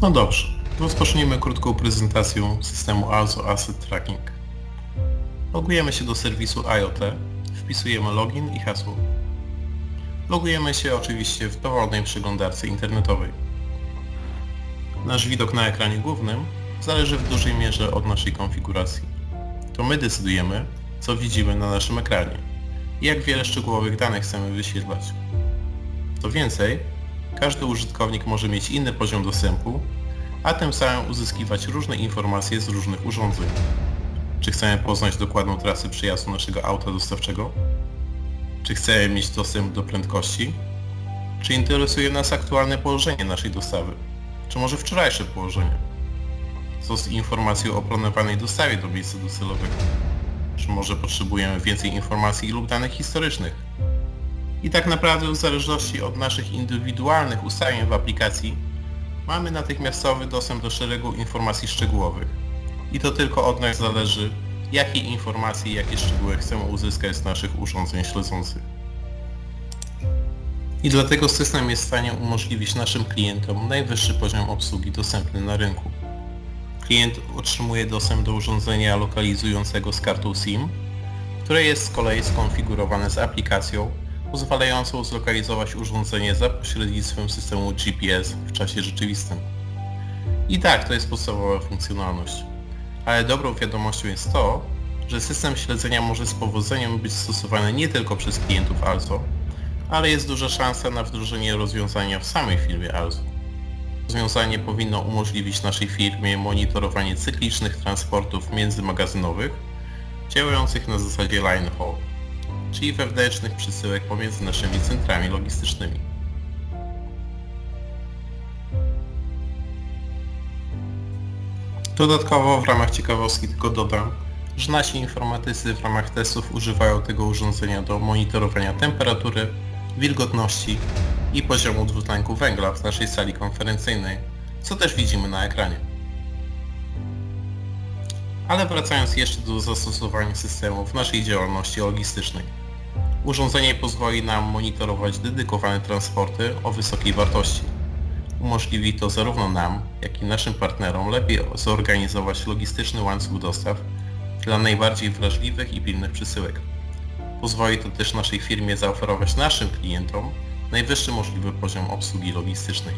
No dobrze, rozpocznijmy krótką prezentacją systemu ALSO Asset Tracking. Logujemy się do serwisu IoT, wpisujemy login i hasło. Logujemy się oczywiście w dowolnej przeglądarce internetowej. Nasz widok na ekranie głównym zależy w dużej mierze od naszej konfiguracji. To my decydujemy, co widzimy na naszym ekranie i jak wiele szczegółowych danych chcemy wyświetlać. Co więcej, każdy użytkownik może mieć inny poziom dostępu, a tym samym uzyskiwać różne informacje z różnych urządzeń. Czy chcemy poznać dokładną trasę przejazdu naszego auta dostawczego? Czy chcemy mieć dostęp do prędkości? Czy interesuje nas aktualne położenie naszej dostawy? Czy może wczorajsze położenie? Co z informacją o planowanej dostawie do miejsca docelowego? Czy może potrzebujemy więcej informacji lub danych historycznych? I tak naprawdę w zależności od naszych indywidualnych ustawień w aplikacji mamy natychmiastowy dostęp do szeregu informacji szczegółowych. I to tylko od nas zależy, jakie informacje i jakie szczegóły chcemy uzyskać z naszych urządzeń śledzących. I dlatego system jest w stanie umożliwić naszym klientom najwyższy poziom obsługi dostępny na rynku. Klient otrzymuje dostęp do urządzenia lokalizującego z kartą SIM, które jest z kolei skonfigurowane z aplikacją pozwalającą zlokalizować urządzenie za pośrednictwem systemu GPS w czasie rzeczywistym. I tak, to jest podstawowa funkcjonalność. Ale dobrą wiadomością jest to, że system śledzenia może z powodzeniem być stosowany nie tylko przez klientów ALSO, ale jest duża szansa na wdrożenie rozwiązania w samej firmie ALSO. Rozwiązanie powinno umożliwić naszej firmie monitorowanie cyklicznych transportów międzymagazynowych działających na zasadzie line haul czyli wewnętrznych przesyłek pomiędzy naszymi centrami logistycznymi. Dodatkowo w ramach ciekawostki tylko dodam, że nasi informatycy w ramach testów używają tego urządzenia do monitorowania temperatury, wilgotności i poziomu dwutlenku węgla w naszej sali konferencyjnej, co też widzimy na ekranie. Ale wracając jeszcze do zastosowania systemu w naszej działalności logistycznej. Urządzenie pozwoli nam monitorować dedykowane transporty o wysokiej wartości. Umożliwi to zarówno nam, jak i naszym partnerom lepiej zorganizować logistyczny łańcuch dostaw dla najbardziej wrażliwych i pilnych przesyłek. Pozwoli to też naszej firmie zaoferować naszym klientom najwyższy możliwy poziom obsługi logistycznej.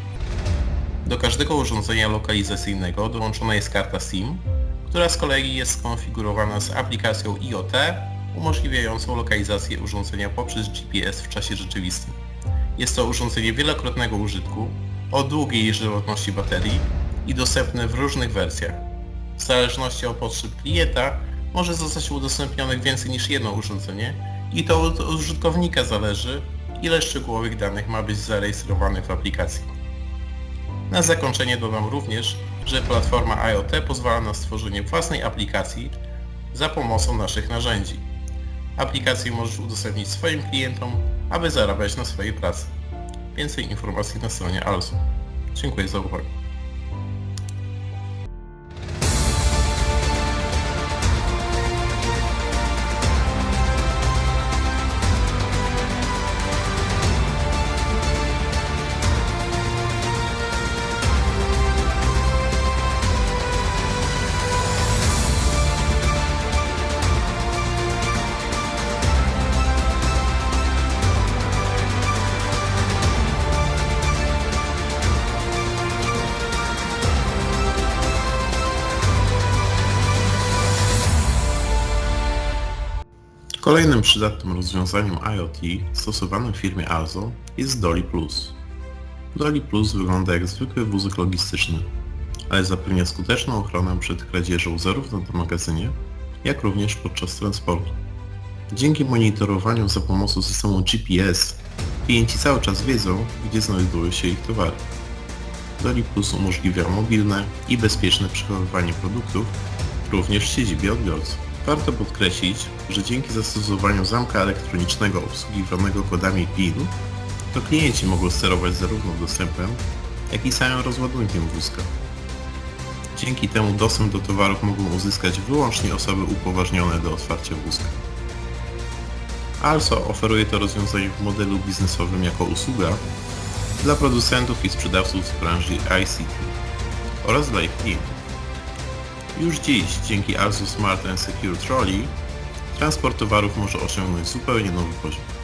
Do każdego urządzenia lokalizacyjnego dołączona jest karta SIM, która z kolei jest skonfigurowana z aplikacją IoT umożliwiającą lokalizację urządzenia poprzez GPS w czasie rzeczywistym. Jest to urządzenie wielokrotnego użytku, o długiej żywotności baterii i dostępne w różnych wersjach. W zależności od potrzeb klienta może zostać udostępnionych więcej niż jedno urządzenie i to od użytkownika zależy, ile szczegółowych danych ma być zarejestrowanych w aplikacji. Na zakończenie dodam również, że platforma IoT pozwala na stworzenie własnej aplikacji za pomocą naszych narzędzi. Aplikację możesz udostępnić swoim klientom, aby zarabiać na swojej pracy. Więcej informacji na stronie ALSO. Dziękuję za uwagę. Kolejnym przydatnym rozwiązaniem IoT stosowanym w firmie ALSO jest Dolly Plus. Dolly Plus wygląda jak zwykły wózek logistyczny, ale zapewnia skuteczną ochronę przed kradzieżą zarówno na magazynie, jak również podczas transportu. Dzięki monitorowaniu za pomocą systemu GPS klienci cały czas wiedzą, gdzie znajdują się ich towary. Dolly Plus umożliwia mobilne i bezpieczne przechowywanie produktów również w siedzibie odbiorców. Warto podkreślić, że dzięki zastosowaniu zamka elektronicznego obsługiwanego kodami PIN, to klienci mogą sterować zarówno dostępem, jak i samym rozładunkiem wózka. Dzięki temu dostęp do towarów mogą uzyskać wyłącznie osoby upoważnione do otwarcia wózka. Also oferuje to rozwiązanie w modelu biznesowym jako usługa dla producentów i sprzedawców z branży ICT. oraz dla ich klientów. Już dziś, dzięki Azu Smart and Secure Trolley, transport towarów może osiągnąć zupełnie nowy poziom.